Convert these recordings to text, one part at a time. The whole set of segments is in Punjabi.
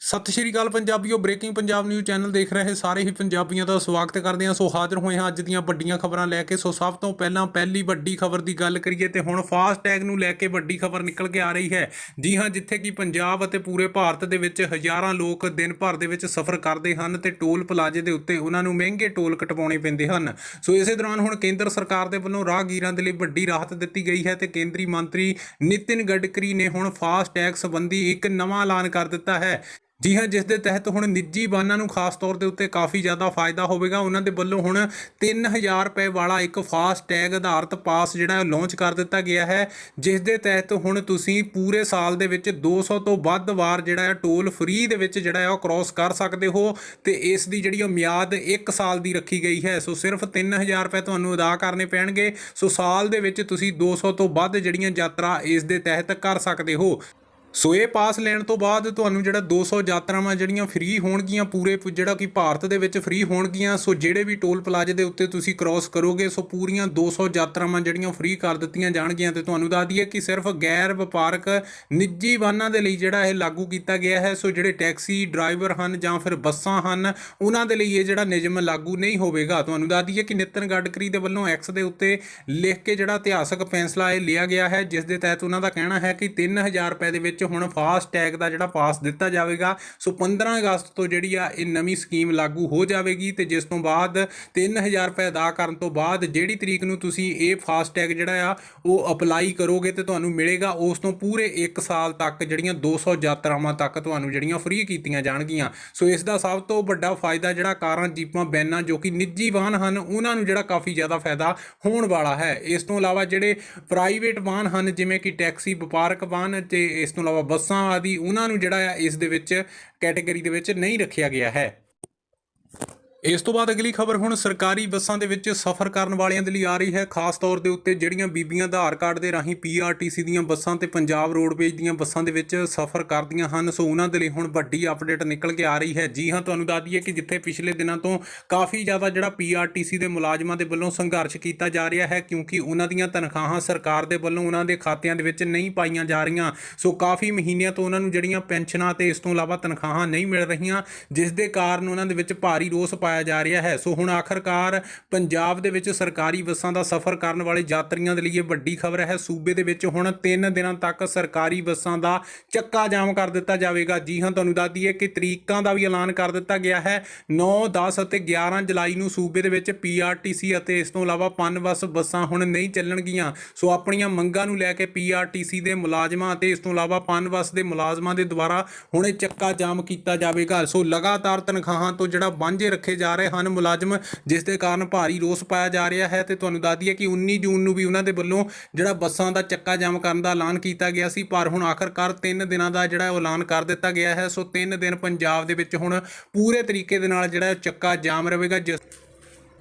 ਸਤਿ ਸ਼੍ਰੀ ਅਕਾਲ ਪੰਜਾਬੀਓ ਬ੍ਰੇਕਿੰਗ ਪੰਜਾਬ ਨਿਊਜ਼ ਚੈਨਲ ਦੇਖ ਰਹੇ ਸਾਰੇ ਹੀ ਪੰਜਾਬੀਆਂ ਦਾ ਸਵਾਗਤ ਕਰਦੇ ਹਾਂ। ਸੋ ਹਾਜ਼ਰ ਹੋਏ ਹਾਂ ਅੱਜ ਦੀਆਂ ਵੱਡੀਆਂ ਖਬਰਾਂ ਲੈ ਕੇ। ਸੋ ਸਭ ਤੋਂ ਪਹਿਲਾਂ ਪਹਿਲੀ ਵੱਡੀ ਖਬਰ ਦੀ ਗੱਲ ਕਰੀਏ ਤੇ ਹੁਣ ਫਾਸਟ ਟੈਗ ਨੂੰ ਲੈ ਕੇ ਵੱਡੀ ਖਬਰ ਨਿਕਲ ਕੇ ਆ ਰਹੀ ਹੈ। ਜੀ ਹਾਂ, ਜਿੱਥੇ ਕਿ ਪੰਜਾਬ ਅਤੇ ਪੂਰੇ ਭਾਰਤ ਦੇ ਵਿੱਚ ਹਜ਼ਾਰਾਂ ਲੋਕ ਦਿਨ ਭਰ ਦੇ ਵਿੱਚ ਸਫ਼ਰ ਕਰਦੇ ਹਨ ਤੇ ਟੋਲ ਪਲਾਜ਼ੇ ਦੇ ਉੱਤੇ ਉਹਨਾਂ ਨੂੰ ਮਹਿੰਗੇ ਟੋਲ ਕਟਵਾਉਣੇ ਪੈਂਦੇ ਹਨ। ਸੋ ਇਸੇ ਦੌਰਾਨ ਹੁਣ ਕੇਂਦਰ ਸਰਕਾਰ ਦੇ ਵੱਲੋਂ ਰਾਹਗੀਰਾਂ ਦੇ ਲਈ ਵੱਡੀ ਰਾਹਤ ਦਿੱਤੀ ਗਈ ਹੈ ਤੇ ਕੇਂਦਰੀ ਮੰਤਰੀ ਨਿਤਿਨ ਗਡਕਰੀ ਨੇ ਹੁਣ ਫਾਸਟ ਟੈਗ ਸੰਬੰਧੀ ਇੱਕ ਨਵਾਂ ਐਲਾਨ ਕਰ ਦਿੱਤਾ ਹੈ। ਜੀ ਹਾਂ, ਜਿਸ ਦੇ ਤਹਿਤ ਹੁਣ ਨਿੱਜੀ ਵਾਹਨਾਂ ਨੂੰ ਖਾਸ ਤੌਰ ਦੇ ਉੱਤੇ ਕਾਫੀ ਜ਼ਿਆਦਾ ਫਾਇਦਾ ਹੋਵੇਗਾ। ਉਹਨਾਂ ਦੇ ਵੱਲੋਂ ਹੁਣ 3000 ਰੁਪਏ ਵਾਲਾ ਇੱਕ ਫਾਸਟ ਟੈਗ ਆਧਾਰਿਤ ਪਾਸ ਜਿਹੜਾ ਲਾਂਚ ਕਰ ਦਿੱਤਾ ਗਿਆ ਹੈ, ਜਿਸ ਦੇ ਤਹਿਤ ਹੁਣ ਤੁਸੀਂ ਪੂਰੇ ਸਾਲ ਦੇ ਵਿੱਚ 200 ਤੋਂ ਵੱਧ ਵਾਰ ਜਿਹੜਾ ਹੈ, ਟੋਲ ਫ੍ਰੀ ਦੇ ਵਿੱਚ ਜਿਹੜਾ ਹੈ, ਉਹ ਕ੍ਰਾਸ ਕਰ ਸਕਦੇ ਹੋ। ਤੇ ਇਸ ਦੀ ਜਿਹੜੀ ਉਹ ਮਿਆਦ 1 ਸਾਲ ਦੀ ਰੱਖੀ ਗਈ ਹੈ। ਸੋ ਸਿਰਫ 3000 ਰੁਪਏ ਤੁਹਾਨੂੰ ਅਦਾ ਕਰਨੇ ਪੈਣਗੇ। ਸੋ ਸਾਲ ਦੇ ਵਿੱਚ ਤੁਸੀਂ 200 ਤੋਂ ਵੱਧ ਜਿਹੜੀਆਂ ਯਾਤਰਾ ਇਸ ਦੇ ਤਹਿਤ ਕਰ ਸਕਦੇ ਹੋ। ਸੋ ਇਹ ਪਾਸ ਲੈਣ ਤੋਂ ਬਾਅਦ ਤੁਹਾਨੂੰ ਜਿਹੜਾ 200 ਯਾਤਰਾਵਾਂ ਜਿਹੜੀਆਂ ਫ੍ਰੀ ਹੋਣਗੀਆਂ, ਪੂਰੇ ਪ- ਜਿਹੜਾ ਕਿ ਭਾਰਤ ਦੇ ਵਿੱਚ ਫ੍ਰੀ ਹੋਣਗੀਆਂ, ਸੋ ਜਿਹੜੇ ਵੀ ਟੋਲ ਪਲਾਜ਼ੇ ਦੇ ਉੱਤੇ ਤੁਸੀਂ ਕ੍ਰਾਸ ਕਰੋਗੇ, ਸੋ ਪੂਰੀਆਂ 200 ਯਾਤਰਾਵਾਂ ਜਿਹੜੀਆਂ ਫ੍ਰੀ ਕਰ ਦਿੱਤੀਆਂ ਜਾਣਗੀਆਂ ਤੇ ਤੁਹਾਨੂੰ ਦੱਸ ਦਈਏ ਕਿ ਸਿਰਫ ਗੈਰ ਵਪਾਰਕ ਨਿੱਜੀ ਵਾਹਨਾਂ ਦੇ ਲਈ ਜਿਹੜਾ ਇਹ ਲਾਗੂ ਕੀਤਾ ਗਿਆ ਹੈ, ਸੋ ਜਿਹੜੇ ਟੈਕਸੀ ਡਰਾਈਵਰ ਹਨ ਜਾਂ ਫਿਰ ਬੱਸਾਂ ਹਨ, ਉਹਨਾਂ ਦੇ ਲਈ ਇਹ ਜਿਹੜਾ ਨਿਯਮ ਲਾਗੂ ਨਹੀਂ ਹੋਵੇਗਾ। ਤੁਹਾਨੂੰ ਦੱਸ ਦਈਏ ਕਿ ਨਿਤਨ ਗਡਕਰੀ ਦੇ ਵੱਲੋਂ ਐਕਸ ਦੇ ਉੱਤੇ ਲਿਖ ਕੇ ਜਿਹੜਾ ਇਤਿਹਾਸਕ ਫੈਸਲਾ ਇਹ ਲਿਆ ਗਿਆ ਹੈ, ਜਿਸ ਦੇ ਤਹਿਤ ਉਹਨਾਂ ਦਾ ਕਹਿਣਾ ਹੈ ਕਿ 3000 ਰੁਪਏ ਦੇ ਵਿੱਚ ਹੁਣ ਫਾਸਟ ਟੈਗ ਦਾ ਜਿਹੜਾ ਪਾਸ ਦਿੱਤਾ ਜਾਵੇਗਾ, ਸੋ 15 ਅਗਸਤ ਤੋਂ ਜਿਹੜੀ ਆ ਇਹ ਨਵੀਂ ਸਕੀਮ ਲਾਗੂ ਹੋ ਜਾਵੇਗੀ ਤੇ ਜਿਸ ਤੋਂ ਬਾਅਦ 3000 ਰੁਪਏ ਅਦਾ ਕਰਨ ਤੋਂ ਬਾਅਦ ਜਿਹੜੀ ਤਰੀਕ ਨੂੰ ਤੁਸੀਂ ਇਹ ਫਾਸਟ ਟੈਗ ਜਿਹੜਾ ਆ, ਉਹ ਅਪਲਾਈ ਕਰੋਗੇ ਤੇ ਤੁਹਾਨੂੰ ਮਿਲੇਗਾ, ਉਸ ਤੋਂ ਪੂਰੇ 1 ਸਾਲ ਤੱਕ ਜਿਹੜੀਆਂ 200 ਯਾਤਰਾਵਾਂ ਤੱਕ ਤੁਹਾਨੂੰ ਜਿਹੜੀਆਂ ਫ੍ਰੀ ਕੀਤੀਆਂ ਜਾਣਗੀਆਂ। ਸੋ ਇਸ ਦਾ ਸਭ ਤੋਂ ਵੱਡਾ ਫਾਇਦਾ ਜਿਹੜਾ ਕਾਰਾਂ, ਜੀਪਾਂ ਬੈਨਾਂ ਜੋ ਕਿ ਨਿੱਜੀ ਵਾਹਨ ਹਨ, ਉਹਨਾਂ ਨੂੰ ਜਿਹੜਾ ਕਾਫੀ ਜ਼ਿਆਦਾ ਫਾਇਦਾ ਹੋਣ ਵਾਲਾ ਹੈ। ਇਸ ਤੋਂ ਇਲਾਵਾ ਜਿਹੜੇ ਪ੍ਰਾਈਵੇਟ ਵਾਹਨ ਹਨ, ਜਿਵੇਂ ਕਿ ਟੈਕਸੀ ਵਪਾਰਕ ਵਾਹਨ ਤੇ ਇਸ ਤੋਂ ਇਲਾਵਾ ਬੱਸਾਂ ਆਦਿ, ਉਹਨਾਂ ਨੂੰ ਜਿਹੜਾ ਆ ਇਸ ਦੇ ਵਿੱਚ ਕੈਟਾਗਰੀ ਦੇ ਵਿੱਚ ਨਹੀਂ ਰੱਖਿਆ ਗਿਆ ਹੈ। ਇਸ ਤੋਂ ਬਾਅਦ ਅਗਲੀ ਖਬਰ ਹੁਣ ਸਰਕਾਰੀ ਬੱਸਾਂ ਦੇ ਵਿੱਚ ਸਫ਼ਰ ਕਰਨ ਵਾਲਿਆਂ ਦੇ ਲਈ ਆ ਰਹੀ ਹੈ। ਖਾਸ ਤੌਰ ਦੇ ਉੱਤੇ ਜਿਹੜੀਆਂ ਬੀਬੀਆਂ ਆਧਾਰ ਕਾਰਡ ਦੇ ਰਾਹੀਂ ਪੀਆਰਟੀਸੀ ਦੀਆਂ ਬੱਸਾਂ ਤੇ ਪੰਜਾਬ ਰੋਡਵੇਜ਼ ਦੀਆਂ ਬੱਸਾਂ ਦੇ ਵਿੱਚ ਸਫ਼ਰ ਕਰਦੀਆਂ ਹਨ, ਸੋ ਉਹਨਾਂ ਦੇ ਲਈ ਹੁਣ ਵੱਡੀ ਅਪਡੇਟ ਨਿਕਲ ਕੇ ਆ ਰਹੀ ਹੈ। ਜੀ ਹਾਂ, ਤੁਹਾਨੂੰ ਦੱਸ ਦਈਏ ਕਿ ਜਿੱਥੇ ਪਿਛਲੇ ਦਿਨਾਂ ਤੋਂ ਕਾਫੀ ਜ਼ਿਆਦਾ ਜਿਹੜਾ ਪੀਆਰਟੀਸੀ ਦੇ ਮੁਲਾਜ਼ਮਾਂ ਦੇ ਵੱਲੋਂ ਸੰਘਰਸ਼ ਕੀਤਾ ਜਾ ਰਿਹਾ ਹੈ, ਕਿਉਂਕਿ ਉਹਨਾਂ ਦੀਆਂ ਤਨਖਾਹਾਂ ਸਰਕਾਰ ਦੇ ਵੱਲੋਂ ਉਹਨਾਂ ਦੇ ਖਾਤਿਆਂ ਦੇ ਵਿੱਚ ਨਹੀਂ ਪਾਈਆਂ ਜਾ ਰਹੀਆਂ, ਸੋ ਕਾਫੀ ਮਹੀਨਿਆਂ ਤੋਂ ਉਹਨਾਂ ਨੂੰ ਜਿਹੜੀਆਂ ਪੈਨਸ਼ਨਾਂ ਤੇ ਇਸ ਤੋਂ ਇਲਾਵਾ ਤਨਖਾਹਾਂ ਨਹੀਂ ਮਿਲ ਰਹੀਆਂ, ਜਿਸ ਦੇ ਕਾਰਨ ਉਹਨਾਂ ਦੇ ਵਿੱਚ ਭਾਰੀ ਰੋਸ ਪਾਇਆ ਜਾ ਰਿਹਾ ਹੈ। ਸੋ ਹੁਣ ਆਖਰਕਾਰ ਪੰਜਾਬ ਦੇ ਵਿੱਚ ਸਰਕਾਰੀ ਬੱਸਾਂ ਦਾ ਸਫ਼ਰ ਕਰਨ ਵਾਲੇ ਯਾਤਰੀਆਂ ਦੇ ਲਈ ਇਹ ਵੱਡੀ ਖਬਰ ਹੈ। ਸੂਬੇ ਦੇ ਵਿੱਚ ਹੁਣ 3 ਦਿਨਾਂ ਤੱਕ ਸਰਕਾਰੀ ਬੱਸਾਂ ਦਾ ਚੱਕਾ ਜਾਮ ਕਰ ਦਿੱਤਾ ਜਾਵੇਗਾ। ਜੀ ਹਾਂ, ਤੁਹਾਨੂੰ ਦੱਸ ਦਈਏ ਕਿ ਤਰੀਕਾਂ ਦਾ ਵੀ ਐਲਾਨ ਕਰ ਦਿੱਤਾ ਗਿਆ ਹੈ। 9 10 ਅਤੇ 11 ਜੁਲਾਈ ਨੂੰ ਸੂਬੇ ਦੇ ਵਿੱਚ ਪੀਆਰਟੀਸੀ ਅਤੇ ਇਸ ਤੋਂ ਇਲਾਵਾ ਪਨਬਸ ਬੱਸਾਂ ਹੁਣ ਨਹੀਂ ਚੱਲਣਗੀਆਂ। ਸੋ ਆਪਣੀਆਂ ਮੰਗਾਂ ਨੂੰ ਲੈ ਕੇ ਪੀਆਰਟੀਸੀ ਦੇ ਮੁਲਾਜ਼ਮਾਂ ਅਤੇ ਇਸ ਤੋਂ ਇਲਾਵਾ ਪਨਬਸ ਦੇ ਮੁਲਾਜ਼ਮਾਂ ਦੇ ਦੁਆਰਾ ਹੁਣ ਇਹ ਚੱਕਾ ਜਾਮ ਕੀਤਾ ਜਾਵੇਗਾ। ਸੋ ਲਗਾਤਾਰ ਤਨਖਾਹਾਂ ਤੋਂ ਜਿਹੜਾ ਵਾਂਝੇ ਰੱਖੇ ਜਾ ਰਹੇ ਹਨ ਮੁਲਾਜ਼ਮ, ਜਿਸ ਦੇ ਕਾਰਨ ਭਾਰੀ ਰੋਸ ਪਾਇਆ ਜਾ ਰਿਹਾ ਹੈ ਤੇ ਤੁਹਾਨੂੰ ਦੱਸ ਦਈਏ ਕਿ 19 ਜੂਨ ਨੂੰ ਵੀ ਉਹਨਾਂ ਦੇ ਵੱਲੋਂ ਜਿਹੜਾ ਬੱਸਾਂ ਦਾ ਚੱਕਾ ਜਾਮ ਕਰਨ ਦਾ ਐਲਾਨ ਕੀਤਾ ਗਿਆ ਸੀ, ਪਰ ਹੁਣ ਆਖਰਕਾਰ 3 ਦਿਨਾਂ ਦਾ ਜਿਹੜਾ ਉਹ ਐਲਾਨ ਕਰ ਦਿੱਤਾ ਗਿਆ ਹੈ। ਸੋ 3 ਦਿਨ ਪੰਜਾਬ ਦੇ ਵਿੱਚ ਹੁਣ ਪੂਰੇ ਤਰੀਕੇ ਦੇ ਨਾਲ ਜਿਹੜਾ ਚੱਕਾ ਜਾਮ ਰਹੇਗਾ, ਜਿਸ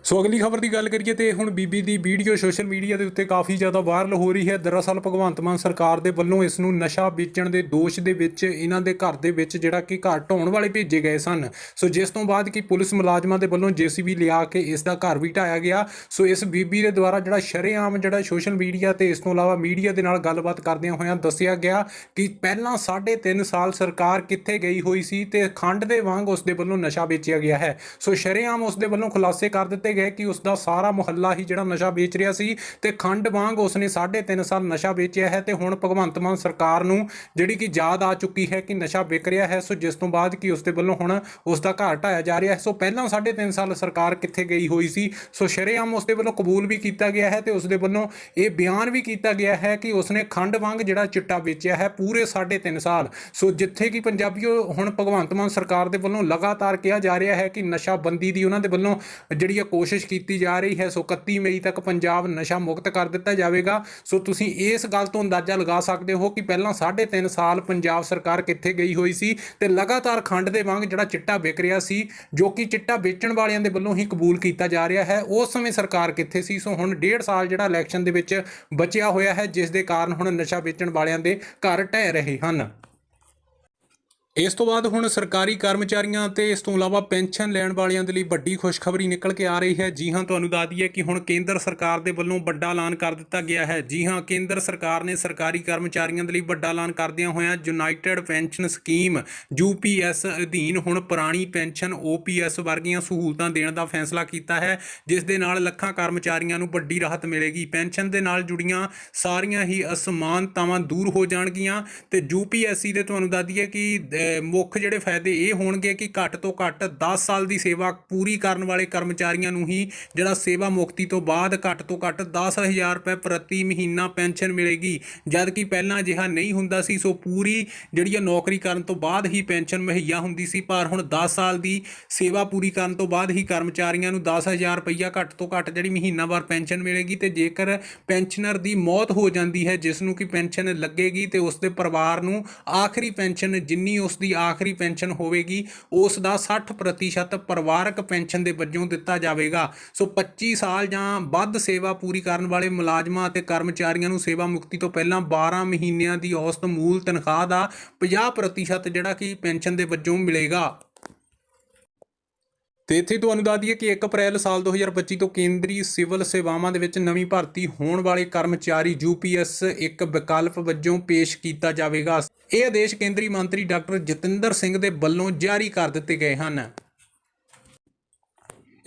ਸੋ ਅਗਲੀ ਖਬਰ ਦੀ ਗੱਲ ਕਰੀਏ ਤੇ ਹੁਣ ਬੀਬੀ ਦੀ ਵੀਡੀਓ ਸੋਸ਼ਲ ਮੀਡੀਆ ਦੇ ਉੱਤੇ ਕਾਫੀ ਜ਼ਿਆਦਾ ਵਾਇਰਲ ਹੋ ਰਹੀ ਹੈ। ਦਰਅਸਲ ਭਗਵੰਤ ਮਾਨ ਸਰਕਾਰ ਦੇ ਵੱਲੋਂ ਇਸ ਨੂੰ ਨਸ਼ਾ ਵੇਚਣ ਦੇ ਦੋਸ਼ ਦੇ ਵਿੱਚ ਇਹਨਾਂ ਦੇ ਘਰ ਦੇ ਵਿੱਚ ਜਿਹੜਾ ਕਿ ਘਰ ਢਾਉਣ ਵਾਲੇ ਭੇਜੇ ਗਏ ਸਨ। ਸੋ ਜਿਸ ਤੋਂ ਬਾਅਦ ਕਿ ਪੁਲਿਸ ਮੁਲਾਜ਼ਮਾਂ ਦੇ ਵੱਲੋਂ ਜੀਸੀਬੀ ਲਿਆ ਕੇ ਇਸ ਦਾ ਘਰ ਵੀ ਢਾਇਆ ਗਿਆ। ਸੋ ਇਸ ਬੀਬੀ ਦੇ ਦੁਆਰਾ ਜਿਹੜਾ ਸ਼ਰੇਆਮ ਜਿਹੜਾ ਸੋਸ਼ਲ ਮੀਡੀਆ ਤੇ ਇਸ ਤੋਂ ਇਲਾਵਾ ਮੀਡੀਆ ਦੇ ਨਾਲ ਗੱਲਬਾਤ ਕਰਦਿਆਂ ਹੋਇਆਂ ਦੱਸਿਆ ਗਿਆ ਕਿ ਪਹਿਲਾਂ 3.5 ਸਾਲ ਸਰਕਾਰ ਕਿੱਥੇ ਗਈ ਹੋਈ ਸੀ ਤੇ ਖੰਡ ਦੇ ਵਾਂਗ ਉਸ ਦੇ ਵੱਲੋਂ ਨਸ਼ਾ ਵੇਚਿਆ ਗਿਆ ਹੈ। ਸੋ ਸ਼ਰੇਆਮ ਉਸ ਦੇ ਵੱਲੋਂ ਖੁਲਾਸੇ ਕਰ ਦਿੱਤੇ ਗਏ ਕਿ ਉਸ ਦਾ ਸਾਰਾ ਮੁਹੱਲਾ ਹੀ ਜਿਹੜਾ ਨਸ਼ਾ ਵੇਚ ਰਿਹਾ ਸੀ ਤੇ ਖੰਡ ਵਾਂਗ ਉਸ ਨੇ 3.5 ਸਾਲ ਨਸ਼ਾ ਵੇਚਿਆ ਹੈ ਤੇ ਹੁਣ ਭਗਵੰਤ ਮਾਨ ਸਰਕਾਰ ਨੂੰ ਜਿਹੜੀ ਕਿ ਯਾਦ ਆ ਚੁੱਕੀ ਹੈ ਕਿ ਨਸ਼ਾ ਵਿਕ ਰਿਹਾ ਹੈ, ਸੋ ਜਿਸ ਤੋਂ ਬਾਅਦ ਕਿ ਉਸ ਦੇ ਵੱਲੋਂ ਹੁਣ ਉਸ ਦਾ ਘਰ ਢਾਇਆ ਜਾ ਰਿਹਾ ਹੈ। ਸੋ ਪਹਿਲਾਂ 3.5 ਸਾਲ ਸਰਕਾਰ ਕਿੱਥੇ ਗਈ ਹੋਈ ਸੀ? ਸੋ ਸ਼ਰੇਆਮ ਉਸ ਦੇ ਵੱਲੋਂ ਕਬੂਲ ਵੀ ਕੀਤਾ ਗਿਆ ਹੈ ਤੇ ਉਸ ਦੇ ਵੱਲੋਂ ਇਹ ਬਿਆਨ ਵੀ ਕੀਤਾ ਗਿਆ ਹੈ ਕਿ ਉਸ ਨੇ ਖੰਡ ਵਾਂਗ ਜਿਹੜਾ ਚਿੱਟਾ ਵੇਚਿਆ ਹੈ ਪੂਰੇ 3.5 ਸਾਲ। ਸੋ ਜਿੱਥੇ ਕਿ ਪੰਜਾਬੀਓ ਹੁਣ ਭਗਵੰਤ ਮਾਨ ਸਰਕਾਰ ਦੇ ਵੱਲੋਂ ਲਗਾਤਾਰ ਕਿਹਾ ਜਾ ਰਿਹਾ ਹੈ ਕਿ ਨਸ਼ਾ ਬੰਦੀ ਦੀ ਉਹਨਾਂ ਦੇ ਵੱਲੋਂ ਜਿਹੜੀ ਇਹ ਕੋਸ਼ਿਸ਼ ਕੀਤੀ ਜਾ ਰਹੀ ਹੈ, ਸੋ 31 ਮਈ ਤੱਕ ਪੰਜਾਬ ਨਸ਼ਾ ਮੁਕਤ ਕਰ ਦਿੱਤਾ ਜਾਵੇਗਾ। ਸੋ ਤੁਸੀਂ ਇਸ ਗੱਲ ਤੋਂ ਅੰਦਾਜ਼ਾ ਲਗਾ ਸਕਦੇ ਹੋ ਕਿ ਪਹਿਲਾਂ 3.5 ਸਾਲ ਪੰਜਾਬ ਸਰਕਾਰ ਕਿੱਥੇ ਗਈ ਹੋਈ ਸੀ ਤੇ ਲਗਾਤਾਰ ਖੰਡ ਦੇ ਵਾਂਗ ਜਿਹੜਾ ਚਿੱਟਾ ਵਿਕ ਰਿਹਾ ਸੀ, ਜੋ ਕਿ ਚਿੱਟਾ ਵੇਚਣ ਵਾਲਿਆਂ ਦੇ ਵੱਲੋਂ ਹੀ ਕਬੂਲ ਕੀਤਾ ਜਾ ਰਿਹਾ ਹੈ, ਉਸ ਸਮੇਂ ਸਰਕਾਰ ਕਿੱਥੇ ਸੀ? ਸੋ ਹੁਣ ਡੇਢ ਸਾਲ ਜਿਹੜਾ ਇਲੈਕਸ਼ਨ ਦੇ ਵਿੱਚ ਬਚਿਆ ਹੋਇਆ ਹੈ, ਜਿਸ ਦੇ ਕਾਰਨ ਹੁਣ ਨਸ਼ਾ ਵੇਚਣ ਵਾਲਿਆਂ ਦੇ ਘਰ ਢਹਿ ਰਹੇ ਹਨ। ਇਸ ਤੋਂ ਬਾਅਦ ਹੁਣ ਸਰਕਾਰੀ ਕਰਮਚਾਰੀਆਂ ਅਤੇ ਇਸ ਤੋਂ ਇਲਾਵਾ ਪੈਨਸ਼ਨ ਲੈਣ ਵਾਲਿਆਂ ਦੇ ਲਈ ਵੱਡੀ ਖੁਸ਼ਖਬਰੀ ਨਿਕਲ ਕੇ ਆ ਰਹੀ ਹੈ। ਜੀ ਹਾਂ, ਤੁਹਾਨੂੰ ਦੱਸ ਦਈਏ ਕਿ ਹੁਣ ਕੇਂਦਰ ਸਰਕਾਰ ਦੇ ਵੱਲੋਂ ਵੱਡਾ ਐਲਾਨ ਕਰ ਦਿੱਤਾ ਗਿਆ ਹੈ। ਜੀ ਹਾਂ, ਕੇਂਦਰ ਸਰਕਾਰ ਨੇ ਸਰਕਾਰੀ ਕਰਮਚਾਰੀਆਂ ਦੇ ਲਈ ਵੱਡਾ ਐਲਾਨ ਕਰਦਿਆਂ ਹੋਇਆਂ ਯੂਨਾਈਟਿਡ ਪੈਨਸ਼ਨ ਸਕੀਮ ਯੂਪੀਐਸ ਅਧੀਨ ਹੁਣ ਪੁਰਾਣੀ ਪੈਨਸ਼ਨ ਓਪੀਐਸ ਵਰਗੀਆਂ ਸਹੂਲਤਾਂ ਦੇਣ ਦਾ ਫੈਸਲਾ ਕੀਤਾ ਹੈ, ਜਿਸ ਦੇ ਨਾਲ ਲੱਖਾਂ ਕਰਮਚਾਰੀਆਂ ਨੂੰ ਵੱਡੀ ਰਾਹਤ ਮਿਲੇਗੀ। ਪੈਨਸ਼ਨ ਦੇ ਨਾਲ ਜੁੜੀਆਂ ਸਾਰੀਆਂ ਹੀ ਅਸਮਾਨਤਾਵਾਂ ਦੂਰ ਹੋ ਜਾਣਗੀਆਂ ਤੇ ਯੂਪੀਐਸਸੀ ਦੇ ਤੁਹਾਨੂੰ ਦੱਸ ਦਈਏ ਕਿ ਮੁੱਖ ਜਿਹੜੇ ਫਾਇਦੇ ਇਹ ਹੋਣਗੇ ਕਿ ਘੱਟ ਤੋਂ ਘੱਟ 10 ਸਾਲ ਦੀ ਸੇਵਾ ਪੂਰੀ ਕਰਨ ਵਾਲੇ ਕਰਮਚਾਰੀਆਂ ਨੂੰ ਹੀ ਜਿਹੜਾ ਸੇਵਾ ਮੁਕਤੀ ਤੋਂ ਬਾਅਦ ਘੱਟ ਤੋਂ ਘੱਟ 10000 ਰੁਪਏ ਪ੍ਰਤੀ ਮਹੀਨਾ ਪੈਨਸ਼ਨ ਮਿਲੇਗੀ। ਜਦ ਕਿ ਪਹਿਲਾਂ ਅਜਿਹਾ ਨਹੀਂ ਹੁੰਦਾ ਸੀ, ਸੋ ਪੂਰੀ ਜਿਹੜੀ ਹੈ ਨੌਕਰੀ ਕਰਨ ਤੋਂ ਬਾਅਦ ਹੀ ਪੈਨਸ਼ਨ ਮੁਹੱਈਆ ਹੁੰਦੀ ਸੀ। ਪਰ ਹੁਣ 10 ਸਾਲ ਦੀ ਸੇਵਾ ਪੂਰੀ ਕਰਨ ਤੋਂ ਬਾਅਦ ਹੀ ਕਰਮਚਾਰੀਆਂ ਨੂੰ 10000 ਰੁਪਈਆ ਘੱਟ ਤੋਂ ਘੱਟ ਜਿਹੜੀ ਮਹੀਨਾਵਾਰ ਪੈਨਸ਼ਨ ਮਿਲੇਗੀ ਤੇ ਜੇਕਰ ਪੈਨਸ਼ਨਰ ਦੀ ਮੌਤ ਹੋ ਜਾਂਦੀ ਹੈ ਜਿਸ ਨੂੰ ਕਿ ਪੈਨਸ਼ਨ ਲੱਗੇਗੀ ਤੇ ਉਸ ਦੇ ਪਰਿਵਾਰ ਨੂੰ ਆਖਰੀ ਪੈਨਸ਼ਨ ਜਿੰਨੀ ਉਸ ਉਸ ਦੀ ਆਖਰੀ ਪੈਨਸ਼ਨ ਹੋਵੇਗੀ ਉਸ ਦਾ 60% ਪਰਿਵਾਰਕ ਪੈਨਸ਼ਨ ਦੇ ਵਜੋਂ ਦਿੱਤਾ ਜਾਵੇਗਾ। ਸੋ 25 ਸਾਲ ਜਾਂ ਵੱਧ ਸੇਵਾ ਪੂਰੀ ਕਰਨ ਵਾਲੇ ਮੁਲਾਜ਼ਮਾਂ ਅਤੇ ਕਰਮਚਾਰੀਆਂ ਨੂੰ ਸੇਵਾ ਮੁਕਤੀ ਤੋਂ ਪਹਿਲਾਂ 12 ਮਹੀਨਿਆਂ ਦੀ ਔਸਤ ਮੂਲ ਤਨਖਾਹ ਦਾ 50% ਜਿਹੜਾ ਕਿ ਪੈਨਸ਼ਨ ਦੇ ਵਜੋਂ ਮਿਲੇਗਾ। ਤੇ ਇੱਥੇ ਤੁਹਾਨੂੰ ਦੱਸ ਦਈਏ ਕਿ 1 ਅਪ੍ਰੈਲ ਸਾਲ 2025 ਤੋਂ ਕੇਂਦਰੀ ਸਿਵਲ ਸੇਵਾਵਾਂ ਦੇ ਵਿੱਚ ਨਵੀਂ ਭਰਤੀ ਹੋਣ ਵਾਲੇ ਕਰਮਚਾਰੀ ਯੂਪੀਐਸ ਇੱਕ ਵਿਕਲਪ ਵਜੋਂ ਪੇਸ਼ ਕੀਤਾ ਜਾਵੇਗਾ। ਇਹ ਆਦੇਸ਼ ਕੇਂਦਰੀ ਮੰਤਰੀ ਡਾਕਟਰ ਜਤਿੰਦਰ ਸਿੰਘ ਦੇ ਵੱਲੋਂ ਜਾਰੀ ਕਰ ਦਿੱਤੇ ਗਏ ਹਨ।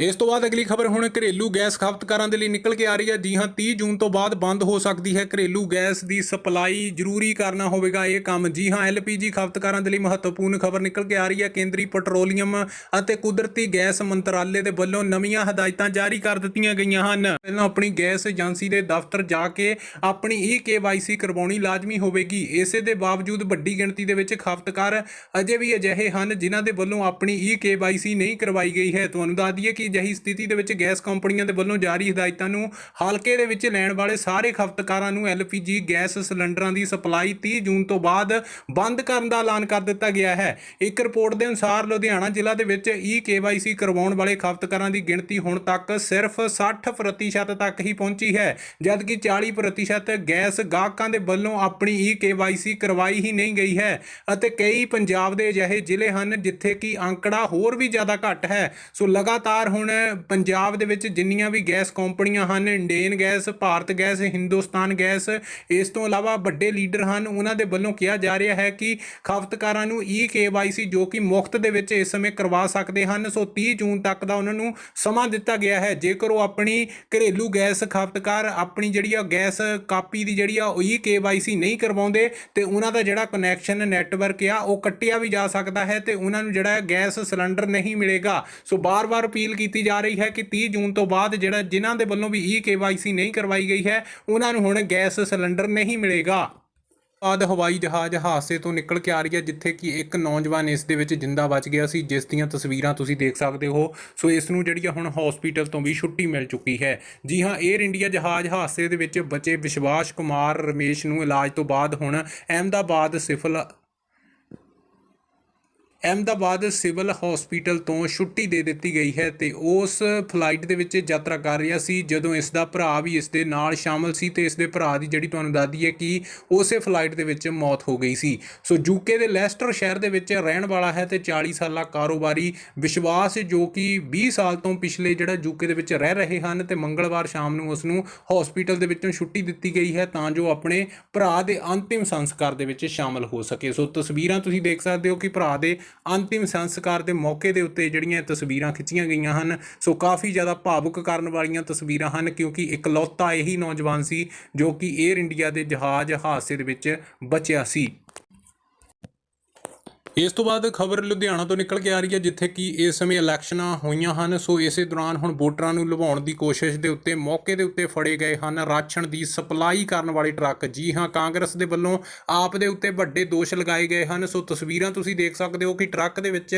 ਇਸ ਤੋਂ ਬਾਅਦ ਅਗਲੀ ਖਬਰ ਹੁਣ ਘਰੇਲੂ ਗੈਸ ਖਪਤਕਾਰਾਂ ਦੇ ਲਈ ਨਿਕਲ ਕੇ ਆ ਰਹੀ ਹੈ। ਜੀ ਹਾਂ 30 ਜੂਨ ਤੋਂ ਬਾਅਦ ਬੰਦ ਹੋ ਸਕਦੀ ਹੈ। ਘਰੇਲੂ ਗੈਸ ਦੀ ਸਪਲਾਈ ਜ਼ਰੂਰੀ ਕਰਨਾ ਹੋਵੇਗਾ ਇਹ ਕੰਮ। ਜੀ ਹਾਂ, ਐਲਪੀਜੀ ਖਪਤਕਾਰਾਂ ਦੇ ਲਈ ਮਹੱਤਵਪੂਰਨ ਖਬਰ ਨਿਕਲ ਕੇ ਆ ਰਹੀ ਹੈ। ਕੇਂਦਰੀ ਪੈਟਰੋਲੀਅਮ ਅਤੇ ਕੁਦਰਤੀ ਗੈਸ ਮੰਤਰਾਲੇ ਦੇ ਵੱਲੋਂ ਨਵੀਆਂ ਹਦਾਇਤਾਂ ਜਾਰੀ ਕਰ ਦਿੱਤੀਆਂ ਗਈਆਂ ਹਨ। ਪਹਿਲਾਂ ਆਪਣੀ ਗੈਸ ਏਜੰਸੀ ਦੇ ਦਫ਼ਤਰ ਜਾ ਕੇ ਆਪਣੀ ਈ ਕੇਵਾਈਸੀ ਕਰਵਾਉਣੀ ਲਾਜ਼ਮੀ ਹੋਵੇਗੀ। ਇਸੇ ਦੇ ਬਾਵਜੂਦ ਵੱਡੀ ਗਿਣਤੀ ਦੇ ਵਿੱਚ ਖਪਤਕਾਰ ਅਜੇ ਵੀ ਅਜਿਹੇ ਹਨ ਜਿਨ੍ਹਾਂ ਦੇ ਵੱਲੋਂ ਆਪਣੀ ਈ ਕੇਵਾਈਸੀ ਨਹੀਂ ਕਰਵਾਈ ਗਈ ਹੈ। ਤੁਹਾਨੂੰ ਦੱਸ ਦਈਏ ਕਿ ਅਜਿਹੀ ਸਥਿਤੀ ਦੇ ਵਿੱਚ ਗੈਸ ਕੰਪਨੀਆਂ ਦੇ ਵੱਲੋਂ ਜਾਰੀ ਹਦਾਇਤਾਂ ਨੂੰ ਹਲਕੇ ਦੇ ਵਿੱਚ ਲੈਣ ਵਾਲੇ ਸਾਰੇ ਖਪਤਕਾਰਾਂ ਨੂੰ ਐਲਪੀਜੀ ਗੈਸ ਸਿਲੰਡਰਾਂ ਦੀ ਸਪਲਾਈ 30 ਜੂਨ ਤੋਂ ਬਾਅਦ ਬੰਦ ਕਰਨ ਦਾ ਐਲਾਨ ਕਰ ਦਿੱਤਾ ਗਿਆ ਹੈ। ਇੱਕ ਰਿਪੋਰਟ ਦੇ ਅਨੁਸਾਰ ਲੁਧਿਆਣਾ ਜ਼ਿਲ੍ਹਾ ਦੇ ਵਿੱਚ ਈ ਕੇਵਾਈਸੀ ਕਰਵਾਉਣ ਵਾਲੇ ਖਪਤਕਾਰਾਂ ਦੀ ਗਿਣਤੀ ਹੁਣ ਤੱਕ ਸਿਰਫ 60% ਤੱਕ ਹੀ ਪਹੁੰਚੀ ਹੈ, ਜਦਕਿ 40% ਗੈਸ ਗਾਹਕਾਂ ਦੇ ਵੱਲੋਂ ਆਪਣੀ ਈ ਕੇਵਾਈਸੀ ਕਰਵਾਈ ਹੀ ਨਹੀਂ ਗਈ ਹੈ ਅਤੇ ਕਈ ਪੰਜਾਬ ਦੇ ਅਜਿਹੇ ਜ਼ਿਲ੍ਹੇ ਹਨ ਜਿੱਥੇ ਕਿ ਅੰਕੜਾ ਹੋਰ ਵੀ ਜ਼ਿਆਦਾ ਘੱਟ ਹੈ। ਸੋ ਲਗਾਤਾਰ ਹੁਣ ਪੰਜਾਬ ਦੇ ਵਿੱਚ ਜਿੰਨੀਆਂ ਵੀ ਗੈਸ ਕੰਪਨੀਆਂ ਹਨ Indian gas, Bharat gas, Hindustan gas, ਇਸ ਤੋਂ ਇਲਾਵਾ ਵੱਡੇ ਲੀਡਰ ਹਨ, ਉਹਨਾਂ ਦੇ ਵੱਲੋਂ ਕਿਹਾ ਜਾ ਰਿਹਾ ਹੈ ਕਿ ਖਪਤਕਾਰਾਂ ਨੂੰ ਈ ਕੇਵਾਈਸੀ ਜੋ ਕਿ ਮੁਫਤ ਦੇ ਵਿੱਚ ਇਸ ਸਮੇਂ ਕਰਵਾ ਸਕਦੇ ਹਨ, ਸੋ 30 ਜੂਨ ਤੱਕ ਦਾ ਉਹਨਾਂ ਨੂੰ ਸਮਾਂ ਦਿੱਤਾ ਗਿਆ ਹੈ। ਜੇਕਰ ਉਹ ਆਪਣੀ ਘਰੇਲੂ ਗੈਸ ਖਪਤਕਾਰ ਆਪਣੀ ਜਿਹੜੀ ਆ ਗੈਸ ਕਾਪੀ ਦੀ ਜਿਹੜੀ ਆ ਉਹ ਈ ਕੇਵਾਈਸੀ ਨਹੀਂ ਕਰਵਾਉਂਦੇ ਤੇ ਉਹਨਾਂ ਦਾ ਜਿਹੜਾ ਕਨੈਕਸ਼ਨ ਨੈਟਵਰਕ ਆ, ਉਹ ਕੱਟਿਆ ਵੀ ਜਾ ਸਕਦਾ ਹੈ ਤੇ ਉਹਨਾਂ ਨੂੰ ਜਿਹੜਾ ਗੈਸ ਸਿਲੰਡਰ ਨਹੀਂ ਮਿਲੇਗਾ। ਸੋ ਬਾਰ-ਬਾਰ ਅਪੀਲ ਕੀਤੀ ਜਾ ਰਹੀ ਹੈ ਕਿ 30 ਜੂਨ ਤੋਂ ਬਾਅਦ ਜਿਹੜਾ ਜਿਨ੍ਹਾਂ ਦੇ ਵੱਲੋਂ ਵੀ ਈ ਕੇਵਾਈਸੀ ਨਹੀਂ ਕਰਵਾਈ ਗਈ ਹੈ, ਉਹਨਾਂ ਨੂੰ ਹੁਣ ਗੈਸ ਸਿਲੰਡਰ ਨਹੀਂ ਮਿਲੇਗਾ। ਬਾਅਦ ਹਵਾਈ ਜਹਾਜ਼ ਹਾਦਸੇ ਤੋਂ ਨਿਕਲ ਕੇ ਆ ਰਹੀ ਹੈ, ਜਿੱਥੇ ਕਿ ਇੱਕ ਨੌਜਵਾਨ ਇਸ ਦੇ ਵਿੱਚ ਜਿੰਦਾ ਬਚ ਗਿਆ ਸੀ, ਜਿਸ ਦੀਆਂ ਤਸਵੀਰਾਂ ਤੁਸੀਂ ਦੇਖ ਸਕਦੇ ਹੋ। ਸੋ ਇਸ ਨੂੰ ਜਿਹੜੀ ਆ ਹੁਣ ਹਸਪੀਟਲ ਤੋਂ ਵੀ ਛੁੱਟੀ ਮਿਲ ਚੁੱਕੀ ਹੈ। ਜੀ ਹਾਂ 에ਅਰ ਇੰਡੀਆ ਜਹਾਜ਼ ਹਾਦਸੇ ਦੇ ਵਿੱਚ ਬਚੇ ਵਿਸ਼ਵਾਸ ਕੁਮਾਰ ਰਮੇਸ਼ ਨੂੰ ਇਲਾਜ ਤੋਂ ਬਾਅਦ ਹੁਣ Ahmedabad civil Ahmedabad civil hospital ਤੋਂ ਛੁੱਟੀ ਦੇ ਦਿੱਤੀ ਗਈ ਹੈ ਤੇ ਉਸ ਫਲਾਈਟ ਦੇ ਵਿੱਚ ਯਾਤਰਾ ਕਰ ਰਿਹਾ ਸੀ, ਜਦੋਂ ਇਸ ਦਾ ਭਰਾ ਵੀ ਇਸ ਦੇ ਨਾਲ ਸ਼ਾਮਲ ਸੀ ਤੇ ਇਸ ਦੇ ਭਰਾ ਦੀ ਜਿਹੜੀ ਤੁਹਾਨੂੰ ਦੱਸਦੀ ਹੈ ਕਿ ਉਸੇ ਫਲਾਈਟ ਦੇ ਵਿੱਚ ਮੌਤ ਹੋ ਗਈ ਸੀ। ਸੋ ਯੂਕੇ ਦੇ ਲੈਸਟਰ ਸ਼ਹਿਰ ਦੇ ਵਿੱਚ ਰਹਿਣ ਵਾਲਾ ਹੈ ਤੇ 40 ਸਾਲਾ ਕਾਰੋਬਾਰੀ ਵਿਸ਼ਵਾਸ ਜੋ ਕਿ 20 ਸਾਲ ਤੋਂ ਪਿਛਲੇ ਜਿਹੜਾ ਯੂਕੇ ਦੇ ਵਿੱਚ ਰਹਿ ਰਹੇ ਹਨ ਤੇ ਮੰਗਲਵਾਰ ਸ਼ਾਮ ਨੂੰ ਉਸ ਨੂੰ ਹਸਪੀਟਲ ਦੇ ਵਿੱਚੋਂ ਛੁੱਟੀ ਦਿੱਤੀ ਗਈ ਹੈ ਤਾਂ ਜੋ ਆਪਣੇ ਭਰਾ ਦੇ ਅੰਤਿਮ ਸੰਸਕਾਰ ਦੇ ਵਿੱਚ ਸ਼ਾਮਲ ਹੋ ਸਕੇ। ਸੋ ਤਸਵੀਰਾਂ ਤੁਸੀਂ ਦੇਖ ਸਕਦੇ ਹੋ ਕਿ ਭਰਾ ਦੇ ਅੰਤਿਮ ਸੰਸਕਾਰ ਦੇ ਮੌਕੇ ਦੇ ਉੱਤੇ ਜਿਹੜੀਆਂ ਤਸਵੀਰਾਂ ਖਿੱਚੀਆਂ ਗਈਆਂ ਹਨ। ਸੋ ਕਾਫੀ ਜ਼ਿਆਦਾ ਭਾਵੁਕ ਕਰਨ ਵਾਲੀਆਂ ਤਸਵੀਰਾਂ ਹਨ, ਕਿਉਂਕਿ ਇਕਲੌਤਾ ਇਹੀ ਨੌਜਵਾਨ ਸੀ ਜੋ ਕਿ 에ਅਰ ਇੰਡੀਆ ਦੇ ਜਹਾਜ਼ ਹਾਦਸੇ ਦੇ ਵਿੱਚ ਬਚਿਆ ਸੀ। ਇਸ ਤੋਂ ਬਾਅਦ ਖਬਰ ਲੁਧਿਆਣਾ ਤੋਂ ਨਿਕਲ ਕੇ ਆ ਰਹੀ ਹੈ, ਜਿੱਥੇ ਕਿ ਇਸ ਸਮੇਂ ਇਲੈਕਸ਼ਨਾਂ ਹੋਈਆਂ ਹਨ। ਸੋ ਇਸੇ ਦੌਰਾਨ ਹੁਣ ਵੋਟਰਾਂ ਨੂੰ ਲੁਭਾਉਣ ਦੀ ਕੋਸ਼ਿਸ਼ ਦੇ ਉੱਤੇ, ਮੌਕੇ ਦੇ ਉੱਤੇ ਫੜੇ ਗਏ ਹਨ ਰਾਸ਼ਨ ਦੀ ਸਪਲਾਈ ਕਰਨ ਵਾਲੇ ਟਰੱਕ। ਜੀ ਹਾਂ, ਕਾਂਗਰਸ ਦੇ ਵੱਲੋਂ ਆਪ ਦੇ ਉੱਤੇ ਵੱਡੇ ਦੋਸ਼ ਲਗਾਏ ਗਏ ਹਨ। ਸੋ ਤਸਵੀਰਾਂ ਤੁਸੀਂ ਦੇਖ ਸਕਦੇ ਹੋ ਕਿ ਟਰੱਕ ਦੇ ਵਿੱਚ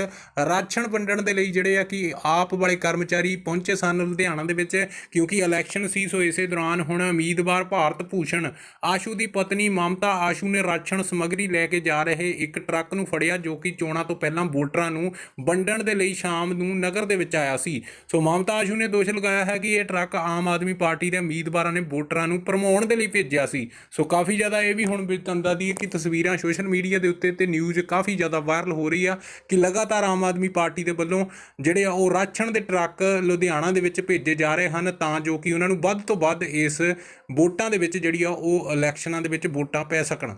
ਰਾਸ਼ਨ ਵੰਡਣ ਦੇ ਲਈ ਜਿਹੜੇ ਆ ਕਿ ਆਪ ਵਾਲੇ ਕਰਮਚਾਰੀ ਪਹੁੰਚੇ ਸਨ ਲੁਧਿਆਣਾ ਦੇ ਵਿੱਚ, ਕਿਉਂਕਿ ਇਲੈਕਸ਼ਨ ਸੀ। ਸੋ ਇਸੇ ਦੌਰਾਨ ਹੁਣ ਉਮੀਦਵਾਰ ਭਾਰਤ ਭੂਸ਼ਣ ਆਸ਼ੂ ਦੀ ਪਤਨੀ ਮਮਤਾ ਆਸ਼ੂ ਨੇ ਰਾਸ਼ਨ ਸਮੱਗਰੀ ਲੈ ਕੇ ਜਾ ਰਹੇ ਇੱਕ ਟਰੱਕ ਨੂੰ ਫੜਿਆ ਜੋ ਕਿ ਚੋਣਾਂ ਤੋਂ ਪਹਿਲਾਂ ਵੋਟਰਾਂ ਨੂੰ ਵੰਡਣ ਦੇ ਲਈ ਸ਼ਾਮ ਨੂੰ ਨਗਰ ਦੇ ਵਿੱਚ ਆਇਆ ਸੀ। ਸੋ ਮਮਤਾ ਆਸ਼ੂ ਨੇ ਦੋਸ਼ ਲਗਾਇਆ ਹੈ ਕਿ ਇਹ ਟਰੱਕ ਆਮ ਆਦਮੀ ਪਾਰਟੀ ਦੇ ਉਮੀਦਵਾਰਾਂ ਨੇ ਵੋਟਰਾਂ ਨੂੰ ਭਰਮਾਉਣ ਦੇ ਲਈ ਭੇਜਿਆ ਸੀ। ਸੋ ਕਾਫੀ ਜ਼ਿਆਦਾ ਇਹ ਵੀ ਹੁਣ ਤੰਦਾ ਦੀ ਕਿ ਤਸਵੀਰਾਂ ਸੋਸ਼ਲ ਮੀਡੀਆ ਦੇ ਉੱਤੇ ਤੇ ਨਿਊਜ਼ ਕਾਫੀ ਜ਼ਿਆਦਾ ਵਾਇਰਲ ਹੋ ਰਹੀ ਆ ਕਿ ਲਗਾਤਾਰ ਆਮ ਆਦਮੀ ਪਾਰਟੀ ਦੇ ਵੱਲੋਂ ਜਿਹੜੇ ਆ ਉਹ ਰਾਸ਼ਨ ਦੇ ਟਰੱਕ ਲੁਧਿਆਣਾ ਦੇ ਵਿੱਚ ਭੇਜੇ ਜਾ ਰਹੇ ਹਨ ਤਾਂ ਜੋ ਕਿ ਉਹਨਾਂ ਨੂੰ ਵੱਧ ਤੋਂ ਵੱਧ ਇਸ ਵੋਟਾਂ ਦੇ ਵਿੱਚ ਜਿਹੜੀ ਆ ਉਹ ਇਲੈਕਸ਼ਨਾਂ ਦੇ ਵਿੱਚ ਵੋਟਾਂ ਪੈ ਸਕਣ।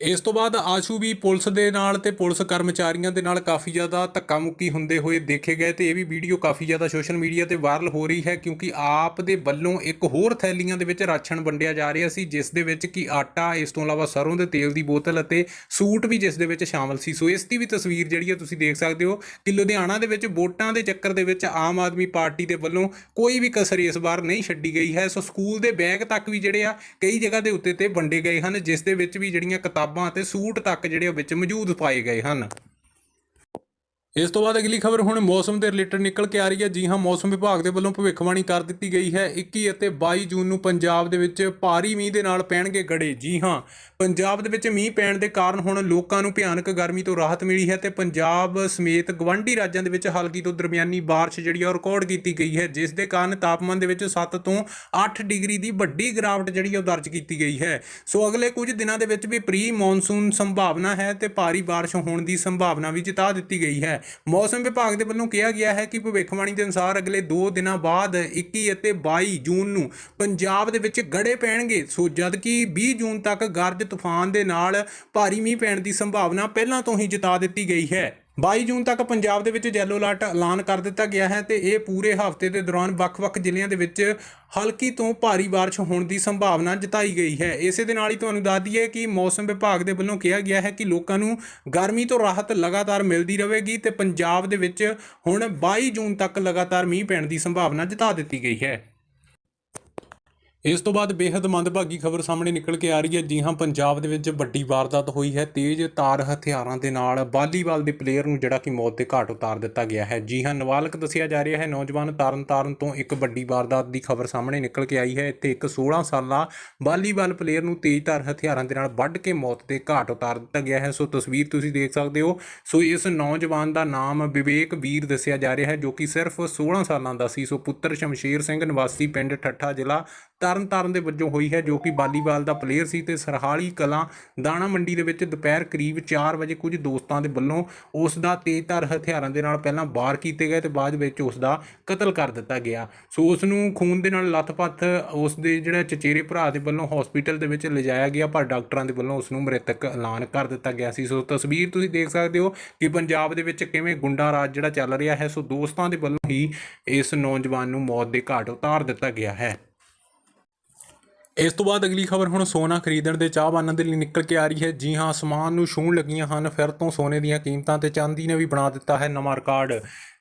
ਇਸ ਤੋਂ ਬਾਅਦ ਆਸ਼ੂ ਵੀ ਪੁਲਿਸ ਦੇ ਨਾਲ ਤੇ ਪੁਲਿਸ ਕਰਮਚਾਰੀਆਂ ਦੇ ਨਾਲ ਕਾਫੀ ਜ਼ਿਆਦਾ ਧੱਕਾ ਮੁੱਕੀ ਹੁੰਦੇ ਹੋਏ ਦੇਖੇ ਗਏ ਤੇ ਇਹ ਵੀ ਵੀਡੀਓ ਕਾਫੀ ਜ਼ਿਆਦਾ ਸੋਸ਼ਲ ਮੀਡੀਆ ਤੇ ਵਾਇਰਲ ਹੋ ਰਹੀ ਹੈ ਕਿਉਂਕਿ ਆਪ ਦੇ ਵੱਲੋਂ ਇੱਕ ਹੋਰ ਥੈਲੀਆਂ ਦੇ ਵਿੱਚ ਰਾਸ਼ਨ ਵੰਡਿਆ ਜਾ ਰਿਹਾ ਸੀ, ਜਿਸ ਦੇ ਵਿੱਚ ਕਿ ਆਟਾ, ਇਸ ਤੋਂ ਇਲਾਵਾ ਸਰੋਂ ਦੇ ਤੇਲ ਦੀ ਬੋਤਲ ਅਤੇ ਸੂਟ ਵੀ ਜਿਸ ਦੇ ਵਿੱਚ ਸ਼ਾਮਲ ਸੀ। ਸੋ ਇਸ ਦੀ ਵੀ ਤਸਵੀਰ ਜਿਹੜੀ ਹੈ ਤੁਸੀਂ ਦੇਖ ਸਕਦੇ ਹੋ ਕਿ ਲੁਧਿਆਣਾ ਦੇ ਵਿੱਚ ਵੋਟਾਂ ਦੇ ਚੱਕਰ ਦੇ ਵਿੱਚ ਆਮ ਆਦਮੀ ਪਾਰਟੀ ਦੇ ਵੱਲੋਂ ਕੋਈ ਵੀ ਕਸਰ ਇਸ ਵਾਰ ਨਹੀਂ ਛੱਡੀ ਗਈ ਹੈ। ਸੋ ਸਕੂਲ ਦੇ ਬੈਗ ਤੱਕ ਵੀ ਜਿਹੜੇ ਆ ਕਈ ਜਗ੍ਹਾ ਦੇ ਉੱਤੇ ਤੇ ਵੰਡੇ ਗਏ ਹਨ, ਜਿਸ ਦੇ ਵਿੱਚ ਵੀ ਜਿਹੜੀਆਂ ਕਿਤਾਬਾਂ ਅਤੇ ਸੂਟ ਤੱਕ ਜਿਹੜੇ ਆ ਵਿੱਚ ਮੌਜੂਦ ਪਾਏ ਗਏ ਹਨ। ਇਸ ਤੋਂ ਬਾਅਦ ਅਗਲੀ ਖਬਰ, ਹੁਣ ਮੌਸਮ ਦੇ ਰਿਲੇਟਡ ਨਿਕਲ ਕੇ ਆ ਰਹੀ ਹੈ। ਜੀ ਹਾਂ, ਮੌਸਮ ਵਿਭਾਗ ਦੇ ਵੱਲੋਂ ਭਵਿੱਖਬਾਣੀ ਕਰ ਦਿੱਤੀ ਗਈ ਹੈ। 21 ਅਤੇ 22 ਜੂਨ ਨੂੰ ਪੰਜਾਬ ਦੇ ਵਿੱਚ ਭਾਰੀ ਮੀਂਹ ਦੇ ਨਾਲ ਪੈਣਗੇ ਗੜੇ। ਜੀ ਹਾਂ, ਪੰਜਾਬ ਦੇ ਵਿੱਚ ਮੀਂਹ ਪੈਣ ਦੇ ਕਾਰਨ ਹੁਣ ਲੋਕਾਂ ਨੂੰ ਭਿਆਨਕ ਗਰਮੀ ਤੋਂ ਰਾਹਤ ਮਿਲੀ ਹੈ ਤੇ ਪੰਜਾਬ ਸਮੇਤ ਗਵੰਡੀ ਰਾਜਾਂ ਦੇ ਵਿੱਚ ਹਲਕੀ ਤੋਂ ਦਰਮਿਆਨੀ ਬਾਰਿਸ਼ ਜਿਹੜੀ ਆ ਉਹ ਰਿਕਾਰਡ ਕੀਤੀ ਗਈ ਹੈ, ਜਿਸ ਦੇ ਕਾਰਨ ਤਾਪਮਾਨ ਦੇ ਵਿੱਚ 7 ਤੋਂ 8 ਡਿਗਰੀ ਦੀ ਵੱਡੀ ਗਿਰਾਵਟ ਜਿਹੜੀ ਉਹ ਦਰਜ ਕੀਤੀ ਗਈ ਹੈ। ਸੋ ਅਗਲੇ ਕੁਝ ਦਿਨਾਂ ਦੇ ਵਿੱਚ ਵੀ ਪ੍ਰੀ ਮੌਨਸੂਨ ਸੰਭਾਵਨਾ ਹੈ ਤੇ ਭਾਰੀ ਬਾਰਿਸ਼ ਹੋਣ ਦੀ ਸੰਭਾਵਨਾ ਵੀ ਜਤਾ ਦਿੱਤੀ ਗਈ ਹੈ। ਮੌਸਮ ਵਿਭਾਗ ਦੇ ਵੱਲੋਂ ਕਿਹਾ ਗਿਆ ਹੈ ਕਿ ਭਵਿੱਖਬਾਣੀ ਦੇ ਅਨੁਸਾਰ ਅਗਲੇ 2 ਦਿਨਾਂ ਬਾਅਦ 21 ਅਤੇ 22 ਜੂਨ ਨੂੰ ਪੰਜਾਬ ਦੇ ਵਿੱਚ ਗੜੇ ਪੈਣਗੇ। ਸੋ ਜਦ ਕਿ 20 ਜੂਨ ਤੱਕ ਗਰਜ ਤੂਫਾਨ ਦੇ ਨਾਲ ਭਾਰੀ ਮੀਂਹ ਪੈਣ ਦੀ ਸੰਭਾਵਨਾ ਪਹਿਲਾਂ ਤੋਂ ਹੀ ਜਤਾ ਦਿੱਤੀ ਗਈ ਹੈ। 22 ਜੂਨ ਤੱਕ ਪੰਜਾਬ ਦੇ ਵਿੱਚ ਯੈਲੋ ਅਲਰਟ ਐਲਾਨ ਕਰ ਦਿੱਤਾ ਗਿਆ ਹੈ ਤੇ ਇਹ ਪੂਰੇ ਹਫ਼ਤੇ ਦੇ ਦੌਰਾਨ ਵੱਖ-ਵੱਖ ਜ਼ਿਲ੍ਹਿਆਂ ਦੇ ਵਿੱਚ ਹਲਕੀ ਤੋਂ ਭਾਰੀ ਬਾਰਿਸ਼ ਹੋਣ ਦੀ ਸੰਭਾਵਨਾ ਜਤਾਈ ਗਈ ਹੈ। ਇਸੇ ਦੇ ਨਾਲ ਹੀ ਤੁਹਾਨੂੰ ਦੱਸ ਦਈਏ ਕਿ ਮੌਸਮ ਵਿਭਾਗ ਦੇ ਵੱਲੋਂ ਕਿਹਾ ਗਿਆ ਹੈ ਕਿ ਲੋਕਾਂ ਨੂੰ ਗਰਮੀ ਤੋਂ ਰਾਹਤ ਲਗਾਤਾਰ ਮਿਲਦੀ ਰਹੇਗੀ ਤੇ ਪੰਜਾਬ ਦੇ ਵਿੱਚ ਹੁਣ 22 ਜੂਨ ਤੱਕ ਲਗਾਤਾਰ ਮੀਂਹ ਪੈਣ ਦੀ ਸੰਭਾਵਨਾ ਜਤਾ ਦਿੱਤੀ ਗਈ ਹੈ। ਇਸ ਤੋਂ ਬਾਅਦ ਬੇहद ਮੰਦਭਾਗੀ ਖਬਰ ਸਾਹਮਣੇ ਨਿਕਲ ਕੇ ਆ ਰਹੀ ਹੈ। ਜੀ ਹਾਂ, ਪੰਜਾਬ ਦੇ ਵਿੱਚ ਵੱਡੀ ਵਾਰਦਾਤ ਹੋਈ ਹੈ। ਤੇਜ਼ ਤਾਰ ਹਥਿਆਰਾਂ ਦੇ ਨਾਲ ਵਾਲੀਬਾਲ ਦੇ ਪਲੇਅਰ ਨੂੰ ਜਿਹੜਾ ਕਿ ਮੌਤ ਦੇ ਘਾਟ ਉਤਾਰ ਦਿੱਤਾ ਗਿਆ ਹੈ। ਜੀ ਹਾਂ ਨਵਾਲਕ ਦੱਸਿਆ ਜਾ ਰਿਹਾ ਹੈ। ਨੌਜਵਾਨ ਤਾਰਨ ਤਾਰਨ ਤੋਂ ਇੱਕ ਵੱਡੀ ਵਾਰਦਾਤ ਦੀ ਖਬਰ ਸਾਹਮਣੇ ਨਿਕਲ ਕੇ ਆਈ ਹੈ। ਇੱਥੇ ਇੱਕ 16 ਸਾਲਾ ਵਾਲੀਬਾਲ ਪਲੇਅਰ ਨੂੰ ਤੇਜ਼ ਤਾਰ ਹਥਿਆਰਾਂ ਦੇ ਨਾਲ ਵੱਢ ਕੇ ਮੌਤ ਦੇ ਘਾਟ ਉਤਾਰ ਦਿੱਤਾ ਗਿਆ ਹੈ। ਸੋ ਤਸਵੀਰ ਤੁਸੀਂ ਦੇਖ ਸਕਦੇ ਹੋ। ਸੋ ਇਸ ਨੌਜਵਾਨ ਦਾ ਨਾਮ ਵਿਵੇਕ ਵੀਰ ਦੱਸਿਆ ਜਾ ਰਿਹਾ ਹੈ, ਜੋ ਕਿ ਸਿਰਫ 16 ਸਾਲਾਂ ਦਾ ਸੀ। ਸੋ ਪੁੱਤਰ ਸ਼ਮਸ਼ੀਰ ਸਿੰਘ, ਨਿਵਾਸੀ ਪਿੰਡ ਠੱਠਾ ਜ਼ਿਲ੍ਹਾ ਤਰਨ ਤਾਰਨ ਦੇ ਵਜੋਂ ਹੋਈ ਹੈ ਜੋ ਕਿ ਵਾਲੀਬਾਲ ਦਾ ਪਲੇਅਰ ਸੀ ਤੇ ਸਰਹਾਲੀ ਕਲਾਂ ਦਾਣਾ ਮੰਡੀ ਦੇ ਵਿੱਚ ਦੁਪਹਿਰ ਕਰੀਬ 4 ਵਜੇ ਕੁਝ ਦੋਸਤਾਂ ਦੇ ਵੱਲੋਂ ਉਸ ਦਾ ਤੇਜ਼ਧਾਰ ਹਥਿਆਰਾਂ ਦੇ ਨਾਲ ਪਹਿਲਾਂ ਵਾਰ ਕੀਤੇ ਗਏ ਤੇ ਬਾਅਦ ਵਿੱਚ ਉਸ ਦਾ ਕਤਲ ਕਰ ਦਿੱਤਾ ਗਿਆ। ਸੋ ਉਸ ਨੂੰ ਖੂਨ ਦੇ ਨਾਲ ਲੱਥਪੱਥ ਉਸ ਦੇ ਜਿਹੜਾ ਚਚੇਰੇ ਭਰਾ ਦੇ ਵੱਲੋਂ ਹਸਪੀਟਲ ਦੇ ਵਿੱਚ ਲਿਜਾਇਆ ਗਿਆ, ਪਰ ਡਾਕਟਰਾਂ ਦੇ ਵੱਲੋਂ ਉਸ ਨੂੰ ਮ੍ਰਿਤਕ ਐਲਾਨ ਕਰ ਦਿੱਤਾ ਗਿਆ ਸੀ। ਸੋ ਤਸਵੀਰ ਤੁਸੀਂ ਦੇਖ ਸਕਦੇ ਹੋ ਕਿ ਪੰਜਾਬ ਦੇ ਵਿੱਚ ਕਿਵੇਂ ਗੁੰਡਾ ਰਾਜ ਜਿਹੜਾ ਚੱਲ ਰਿਹਾ ਹੈ, ਸੋ ਦੋਸਤਾਂ ਦੇ ਵੱਲੋਂ ਹੀ ਇਸ ਨੌਜਵਾਨ ਨੂੰ ਮੌਤ ਦੇ ਘਾਟ ਉਤਾਰ ਦਿੱਤਾ ਗਿਆ ਹੈ। ਇਸ ਤੋਂ ਬਾਅਦ ਅਗਲੀ ਖਬਰ ਹੁਣ ਸੋਨਾ ਖਰੀਦਣ ਦੇ ਚਾਹਵਾਨਾਂ ਦੇ ਲਈ ਨਿਕਲ ਕੇ ਆ ਰਹੀ ਹੈ। ਜੀ ਹਾਂ ਅਸਮਾਨ ਨੂੰ ਛੂਹਣ ਲੱਗੀਆਂ ਹਨ। ਫਿਰ ਤੋਂ ਸੋਨੇ ਦੀਆਂ ਕੀਮਤਾਂ ਤੇ ਚਾਂਦੀ ਨੇ ਵੀ ਬਣਾ ਦਿੱਤਾ ਹੈ ਨਵਾਂ ਰਿਕਾਰਡ।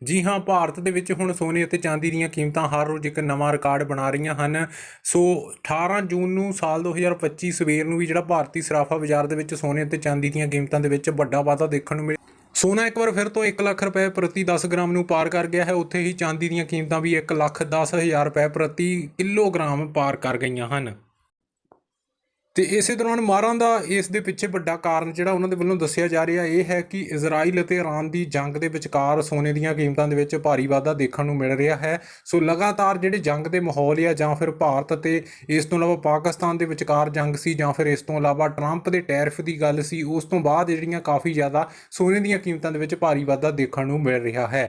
ਜੀ ਹਾਂ, ਭਾਰਤ ਦੇ ਵਿੱਚ ਹੁਣ ਸੋਨੇ ਅਤੇ ਚਾਂਦੀ ਦੀਆਂ ਕੀਮਤਾਂ ਹਰ ਰੋਜ਼ ਇੱਕ ਨਵਾਂ ਰਿਕਾਰਡ ਬਣਾ ਰਹੀਆਂ ਹਨ। ਸੋ 18 ਜੂਨ ਨੂੰ ਸਾਲ 2025 ਸਵੇਰ ਨੂੰ ਵੀ ਜਿਹੜਾ ਭਾਰਤੀ ਸਰਾਫਾ ਬਾਜ਼ਾਰ ਦੇ ਵਿੱਚ ਸੋਨੇ ਅਤੇ ਚਾਂਦੀ ਦੀਆਂ ਕੀਮਤਾਂ ਦੇ ਵਿੱਚ ਵੱਡਾ ਵਾਧਾ ਦੇਖਣ ਨੂੰ ਮਿਲਿਆ। ਸੋਨਾ ਇੱਕ ਵਾਰ ਫਿਰ ਤੋਂ 1 ਲੱਖ ਰੁਪਏ ਪ੍ਰਤੀ 10 ਗ੍ਰਾਮ ਨੂੰ ਪਾਰ ਕਰ ਗਿਆ ਹੈ। ਉੱਥੇ ਹੀ ਚਾਂਦੀ ਦੀਆਂ ਕੀਮਤਾਂ ਵੀ 1 ਲੱਖ 10 ਹਜ਼ਾਰ ਰੁਪਏ ਪ੍ਰਤੀ ਕਿਲੋਗ੍ਰਾਮ ਪਾਰ ਕਰ ਗਈਆਂ ਹਨ। ਤੇ ਇਸੇ ਦੌਰਾਨ ਮਾਰਾਂ ਦਾ ਇਸ ਦੇ ਪਿੱਛੇ ਵੱਡਾ ਕਾਰਨ ਜਿਹੜਾ ਉਹਨਾਂ ਦੇ ਵੱਲੋਂ ਦੱਸਿਆ ਜਾ ਰਿਹਾ ਇਹ ਹੈ ਕਿ ਇਜ਼ਰਾਈਲ ਅਤੇ ਇਰਾਨ ਦੀ ਜੰਗ ਦੇ ਵਿਚਕਾਰ ਸੋਨੇ ਦੀਆਂ ਕੀਮਤਾਂ ਦੇ ਵਿੱਚ ਭਾਰੀ ਵਾਧਾ ਦੇਖਣ ਨੂੰ ਮਿਲ ਰਿਹਾ ਹੈ। ਸੋ ਲਗਾਤਾਰ ਜਿਹੜੇ ਜੰਗ ਦੇ ਮਾਹੌਲ ਆ ਜਾਂ ਫਿਰ ਭਾਰਤ ਅਤੇ ਇਸ ਤੋਂ ਇਲਾਵਾ ਪਾਕਿਸਤਾਨ ਦੇ ਵਿਚਕਾਰ ਜੰਗ ਸੀ ਜਾਂ ਫਿਰ ਇਸ ਤੋਂ ਇਲਾਵਾ ਟਰੰਪ ਦੇ ਟੈਰਿਫ ਦੀ ਗੱਲ ਸੀ, ਉਸ ਤੋਂ ਬਾਅਦ ਜਿਹੜੀਆਂ ਕਾਫੀ ਜ਼ਿਆਦਾ ਸੋਨੇ ਦੀਆਂ ਕੀਮਤਾਂ ਦੇ ਵਿੱਚ ਭਾਰੀ ਵਾਧਾ ਦੇਖਣ ਨੂੰ ਮਿਲ ਰਿਹਾ ਹੈ।